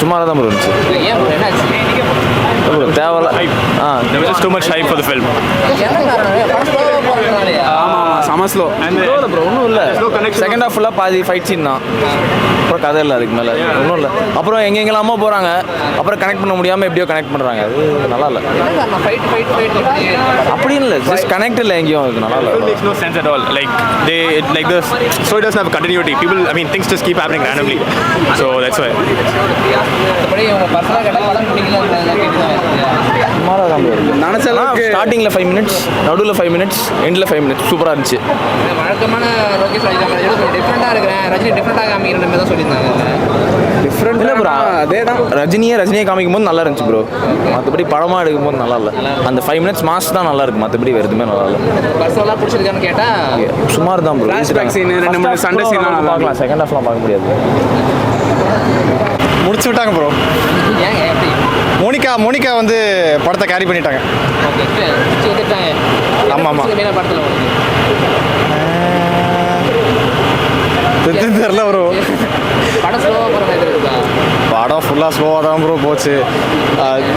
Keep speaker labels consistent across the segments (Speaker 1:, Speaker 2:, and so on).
Speaker 1: சுமாராக தான் ப்ரோ இருந்துச்சு. தேவையில்ல ஆ.
Speaker 2: There was just too much hype.
Speaker 3: போறதுனாலயா?
Speaker 4: செம ஸ்லோ
Speaker 1: இல்லை. ப்ரோ ஒன்றும் இல்லை செகண்ட் ஹாஃப் ஃபுல்லாக பாதி ஃபைட் சீன் தான். அப்புறம் கதை இல்லை அதுக்கு மேலே. ஒன்றும் இல்லை. அப்புறம் எங்கெங்கெல்லாமோ போகிறாங்க அப்புறம் கனெக்ட் பண்ண முடியாமல் எப்படியோ கனெக்ட் பண்ணுறாங்க அது நல்லா இல்லை? அப்படின்னு இல்லை. ஜஸ்ட் கனெக்ட் இல்லை எங்கேயும். நல்லா இல்லை.
Speaker 2: They, it, like the story doesn't have continuity. People, I mean, things just keep happening randomly. So that's why.
Speaker 3: மத்தபடி
Speaker 1: சுமாராக தான்
Speaker 4: நினச்ச அளவுக்கு
Speaker 1: ஸ்டார்டிங்கில் ஃபைவ் மினிட்ஸ் நடுவில் ஃபைவ் மினிட்ஸ் எண்டில் ஃபைவ் மினிட்ஸ் சூப்பராக இருந்துச்சு.
Speaker 3: வழக்கமான லோகேஷ் டிஃப்ரெண்டாக இருக்கிறேன். ரஜினி டிஃப்ரெண்டாக காமிக்கிற மாதிரி தான் சொல்லியிருந்தாங்க.
Speaker 4: டிஃப்ரெண்ட்
Speaker 1: இல்லை ப்ரோ
Speaker 4: அதே தான்
Speaker 1: ரஜினியே ரஜினியை காமிக்கும் போது நல்லா இருந்துச்சு ப்ரோ மற்றபடி படமாக எடுக்கும் போது நல்லா இல்லை. அந்த ஃபைவ் மினிட்ஸ் மாஸ் தான் நல்லா இருக்கு. மற்றபடி வேறு எதுவுமே நல்லா இல்லை.
Speaker 3: பர்சனலாக பிடிச்சிருக்கான்னு கேட்டால்
Speaker 1: சுமார் தான் ப்ரோ
Speaker 4: Flashback scene, ரெண்டு மூணு சண்டை நல்லா
Speaker 1: பார்க்கலாம். செகண்ட் ஹாஃப்லாம் பார்க்க முடியாது.
Speaker 5: முடிச்சு விட்டாங்க ப்ரோ
Speaker 3: ஏங்க
Speaker 5: மோனிகா மோனிகா வந்து படத்தை கேரி பண்ணிட்டாங்க.
Speaker 3: ஓகே பிடிச்சி வந்துட்டாங்க
Speaker 5: ஆமா, ஆமா.
Speaker 3: மேலே படத்தில் உங்களுக்கு
Speaker 5: தெரி- தெரியல ப்ரோ
Speaker 3: படம் ஸ்லோவாக போகிற மாதிரி இருக்கா
Speaker 5: படம் ஃபுல்லாக ஸ்லோவாக தான் ப்ரோ போச்சு.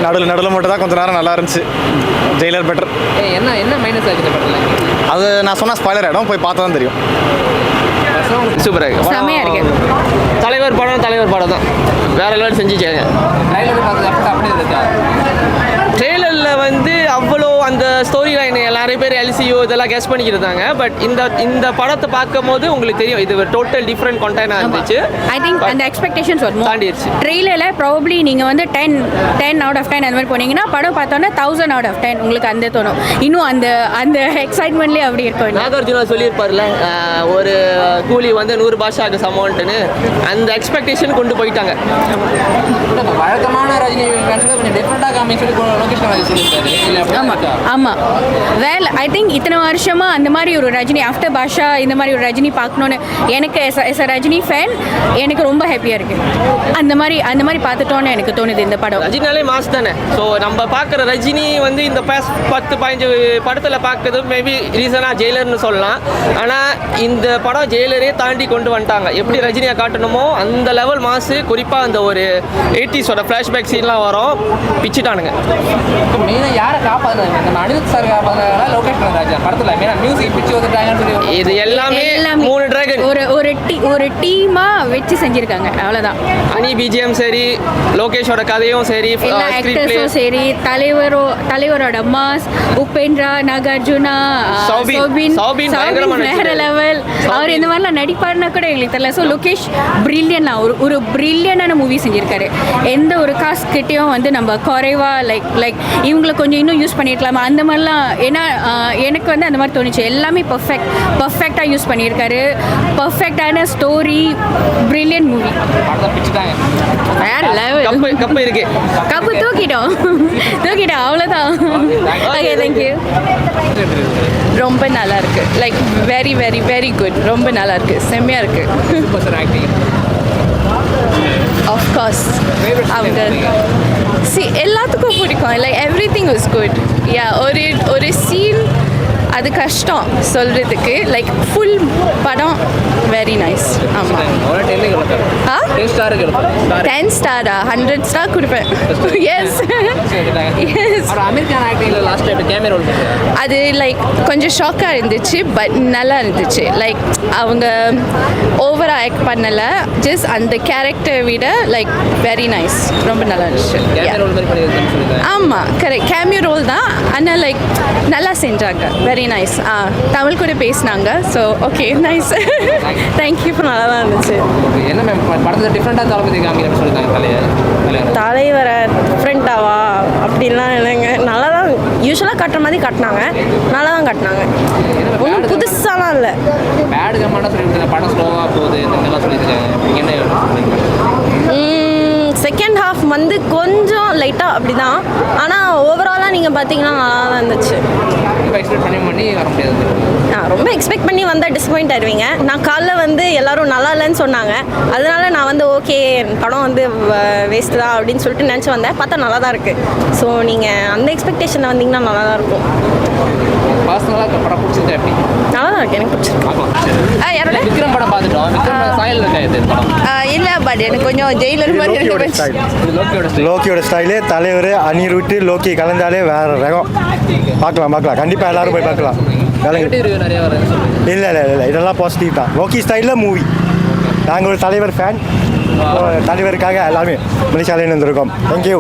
Speaker 5: நடுவில் நடுவில் மட்டும் தான் கொஞ்ச நேரம் நல்லா இருந்துச்சு. ஜெயிலர் பெட்டர்
Speaker 3: என்ன என்ன மைனஸ் படத்தில்?
Speaker 5: அது நான் சொன்ன ஸ்பாய்லர் இடம் போய் பார்த்தா தான் தெரியும்.
Speaker 1: சூப்பராக இருக்கு.
Speaker 6: செமையா இருக்கு.
Speaker 7: தலைவர் படம் தலைவர் படம் தான். வேற லெவல் செஞ்சுச்சாங்க
Speaker 3: ட்ரைலர் பார்த்து அப்படி அப்படி இருக்கா?
Speaker 7: ட்ரெய்லரில் வந்து அவ்வளோ அந்த ஸ்டோரி லைன் நிறைய பேர் எல்சியோ இதெல்லாம் கெஸ் பண்ணிக்கிருந்தாங்க பட் இந்த இந்த படத்தை பார்க்கும் போது உங்களுக்கு தெரியும் இது டோட்டல் டிஃப்ரெண்ட் கண்டெய்னாக இருந்துச்சு.
Speaker 6: ஐ திங்க் அந்த எக்ஸ்பெக்டேஷன்ஸ் வரும்
Speaker 7: தாண்டிடுச்சு.
Speaker 6: ட்ரெயிலரில் ப்ராபப்ளி நீங்கள் வந்து ten ten out of ten அந்த மாதிரி போனீங்கன்னா படம் பார்த்தோன்னா தௌசண்ட் அவுட் ஆஃப் டென் உங்களுக்கு அந்த தோணும். இன்னும் அந்த அந்த எக்ஸைட்மெண்ட்லேயே அப்படி இருக்கும்
Speaker 7: நாகார்ஜுனா சொல்லியிருப்பார்ல ஒரு கூலி வந்து நூறு பாஷாக்கு சமௌண்ட்டுன்னு அந்த எக்ஸ்பெக்டேஷன் கொண்டு போயிட்டாங்க.
Speaker 3: வழக்கமான ரஜினி கொஞ்சம் டிஃப்ரெண்டாக காமிச்சு சொல்லி லோகேஷ்
Speaker 6: ஆமாம் ஆமாம் வேல் ஐ திங்க் இத்தனை வருஷமாக அந்த மாதிரி ஒரு ரஜினி ஆஃப்டர் பாஷா இந்த மாதிரி ஒரு ரஜினி பார்க்கணுன்னு எனக்கு எஸ் எஸ் ரஜினி ஃபேன் எனக்கு ரொம்ப ஹாப்பியாக இருக்குது அந்த மாதிரி அந்த மாதிரி பார்த்துட்டோன்னு எனக்கு தோணுது இந்த படம்.
Speaker 7: ரஜினினாலே மாஸ் தானே? ஸோ நம்ம பார்க்குற ரஜினி வந்து இந்த பாஸ் பத்து பதினஞ்சு படத்தில் பார்க்கறது மேபி ரீசனாக ஜெயிலர்னு சொல்லலாம். ஆனால் இந்த படம் ஜெயிலரே தாண்டி கொண்டு வந்துட்டாங்க. எப்படி ரஜினியை காட்டணுமோ அந்த லெவல் மாசு. குறிப்பாக அந்த ஒரு எயிட்டிஸோட ஃப்ளாஷ்பேக் சீன்லாம் வரும். பிச்சுட்டானுங்க.
Speaker 3: இப்போ மெயினாக யாரை காப்பாற்றுறாங்க
Speaker 7: இது எல்லாமே மூணு டிராகன்
Speaker 6: ஒரு ஒரு டீ ஒரு டீமாக வச்சு செஞ்சிருக்காங்க அவ்வளோதான்
Speaker 7: அனி பிஜிஎம் சரி லோகேஷோட கதையும் சரி
Speaker 6: ஆக்டர்ஸும் சரி தலைவரோ தலைவரோட மாஸ் உபேந்திரா நாகார்ஜுனா
Speaker 7: சௌபின்.
Speaker 6: சௌபின் வேற. லெவல் அவர் இந்த மாதிரிலாம் நடிப்பாருன்னா கூட எங்களுக்கு தெரியல. ஸோ லோகேஷ் பிரில்லியனா ஒரு ஒரு பிரில்லியனான மூவி செஞ்சிருக்காரு. எந்த ஒரு காசு கிட்டேயும் வந்து நம்ம குறைவா லைக் லைக் இவங்களை கொஞ்சம் இன்னும் யூஸ் பண்ணியிருக்கலாமா அந்த மாதிரிலாம் ஏன்னா எனக்கு வந்து அந்த மாதிரி தோணுச்சு. எல்லாமே பர்ஃபெக்ட் பர்ஃபெக்டாக யூஸ் பண்ணியிருக்காரு. பர்ஃபெக்டான ஸ்டோரி பிரில்லியன் மூவி வேற லெவல்
Speaker 7: கப்பு கப்பு இருக்கு.
Speaker 6: கப்பு தூக்கிட்டோம். தூக்கிட்டோம் அவ்வளோதான் ஓகே தேங்க்யூ ரொம்ப நல்லா இருக்கு like very very very good ரொம்ப நல்லா இருக்கு. செம்மையா இருக்கு
Speaker 3: super sir acting
Speaker 6: of course அவங்க சி எல்லாத்துக்கும் பிடிக்கும். Like everything is good yeah ஒரு ஒரு சீன் அது கஷ்டம் சொல்கிறதுக்கு லைக் ஃபுல் படம் வெரி நைஸ் ஆமாம் ஆ?
Speaker 3: டென் ஸ்டார்
Speaker 6: ஹண்ட்ரட் ஸ்டார் கொடுப்பேன். எஸ் எஸ் அது லைக் கொஞ்சம் ஷாக்காக இருந்துச்சு பட் நல்லா இருந்துச்சு. லைக் அவங்க ஓவராக ஆக்ட் பண்ணலை. ஜஸ்ட் அந்த கேரக்டர் விட லைக் வெரி நைஸ் ரொம்ப நல்லா இருந்துச்சு. ஆமாம் கரெக்ட் கேமியோ ரோல் தான். ஆனால் லைக் நல்லா செஞ்சாங்க. வெரி நைஸ் ஆ தமிழ் கூட பேசினாங்க. ஸோ ஓகே நைஸ் தேங்க்யூ நல்லா தான் இருந்துச்சு.
Speaker 3: என்ன மேம் படத்தில் டிஃப்ரெண்டாக தளபதி காமிக்கிறேன்னு சொல்லியிருக்காங்க தலையை தலைவர்
Speaker 8: தலைவரை டிஃப்ரெண்ட்டாவா அப்படின்லாம் இல்லைங்க. நல்லா தான் யூஸ்வலாக கட்டுற மாதிரி கட்டினாங்க. நல்லா தான் கட்டினாங்க. ஒன்றும் புதுசாலாம் இல்லை.
Speaker 3: பேடு கம்மாண்டா சொல்லியிருக்காங்க படம் ஸ்லோவாக போகுது இந்த மாதிரிலாம் சொல்லியிருக்காங்க என்ன?
Speaker 8: ஹாஃப் வந்து கொஞ்சம் லைட்டாக அப்படி தான் ஆனால் ஓவராலாக நீங்கள் பார்த்தீங்கன்னா நல்லா தான் இருந்துச்சு.
Speaker 3: ரொம்ப எக்ஸ்பெக்ட் பண்ணி பண்ணி வர முடியாது.
Speaker 8: நான் ரொம்ப எக்ஸ்பெக்ட் பண்ணி வந்தால் டிசப்பாயிண்ட் ஆயிடுவீங்க நான் காலைல வந்து எல்லாரும் நல்லா இல்லைன்னு சொன்னாங்க. அதனால நான் வந்து ஓகே படம் வந்து வேஸ்ட் தான் அப்படின்னு சொல்லிட்டு நினச்சி வந்தேன். பார்த்தா நல்லா தான் இருக்குது ஸோ நீங்கள் அந்த எக்ஸ்பெக்டேஷனில் வந்தீங்கன்னா நல்லா தான் இருக்கும்
Speaker 3: பர்சனலாக படம் பிடிச்சிருக்கா எப்படி?
Speaker 8: நல்லா தான் இருக்கு. எனக்கு பிடிச்சிருக்கு.
Speaker 3: விக்ரம் படம் பார்த்துட்டோம். விக்ரம் சாயல் இருக்கா இது?
Speaker 8: பட் எனக்கு கொஞ்சம் ஜெயிலர் மாதிரி
Speaker 3: லோக்கியோட
Speaker 5: ஸ்டைலு தலைவர் அணிர் விட்டு லோக்கி கலந்தாலே வேற ரகம். பார்க்கலாம் பார்க்கலாம். கண்டிப்பாக எல்லாரும் போய் பார்க்கலாம். இல்லை இல்லை இல்லை இதெல்லாம் பாசிட்டிவ் தான். லோக்கி ஸ்டைலில் மூவி நாங்கள் ஒரு தலைவர் ஃபேன் தலைவருக்காக எல்லாமே மலேசியாவிலேருந்து வந்திருக்கோம். தேங்க்யூ